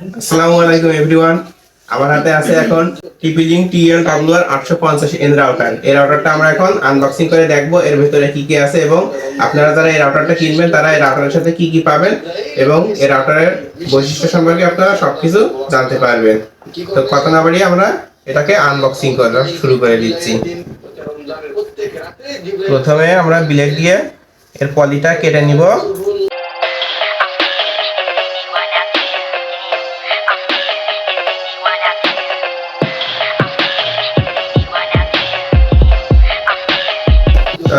আসসালামু আলাইকুম এভরিওয়ান আমার হাতে আছে এখন টিপিজিং টিএল ডাব্লিউআর আটশো পঞ্চাশ এন রাউটার। এই রাউটারটা আমরা এখন আনবক্সিং করে দেখব, এর ভিতরে কি কি আছে এবং আপনারা যারা এই রাউটারটা কিনবেন, তারা এই রাউটারের সাথে কি কি পাবেন এবং এই রাউটারের বৈশিষ্ট্য সম্পর্কে আপনারা সবকিছু জানতে পারবেন। তো কথা না বাড়িয়ে আমরা এটাকে আনবক্সিং করা শুরু করে দিচ্ছি। প্রথমে আমরা বিলেট দিয়ে এর পলিটা কেটে নিব।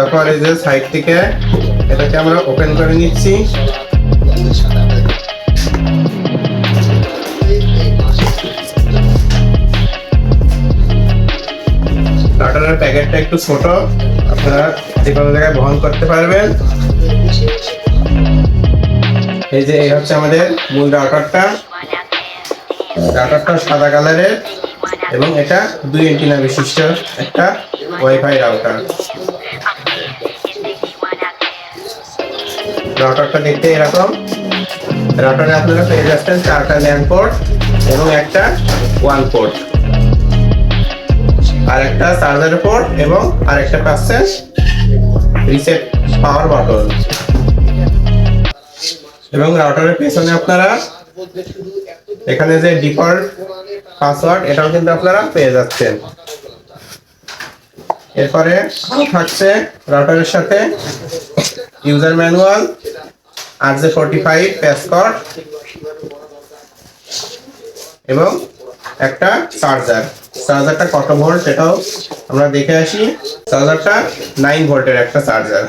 তারপর এই যে সাইড থেকে, এটাকে আমরা ওপেন করে নিচ্ছি। রাউটারের প্যাকেটটা একটু ছোট, আপনারা যে কোনো জায়গায় বহন করতে পারবেন। এই যে, এই হচ্ছে আমাদের মূল রাউটারটা রাউটারটা সাদা কালারের এবং এটা দুই এন্টিনা বিশিষ্ট একটা ওয়াইফাই রাউটার রাউটারটা দেখতে এরকম। রাউটারে আপনারা পেয়ে যাচ্ছেন চারটা ল্যান্ড পোর্ট এবং একটা ওয়ান পোর্ট। আর একটা চার্জার পোর্ট এবং আরেকটা পাচ্ছেন রিসেট পাওয়ার বাটন এবং রাউটারের পেছনে আপনারা এখানে যে ডিফল্ট পাসওয়ার্ড, এটাও কিন্তু আপনারা পেয়ে যাচ্ছেন। এরপরে থাকছে রাউটারের সাথে user manual R J forty five patch cord এবং একটা চার্জার চার্জারটা কত ভোল্ট সেটাও আমরা দেখে আসি। চার্জারটা নাইন ভোল্টের একটা চার্জার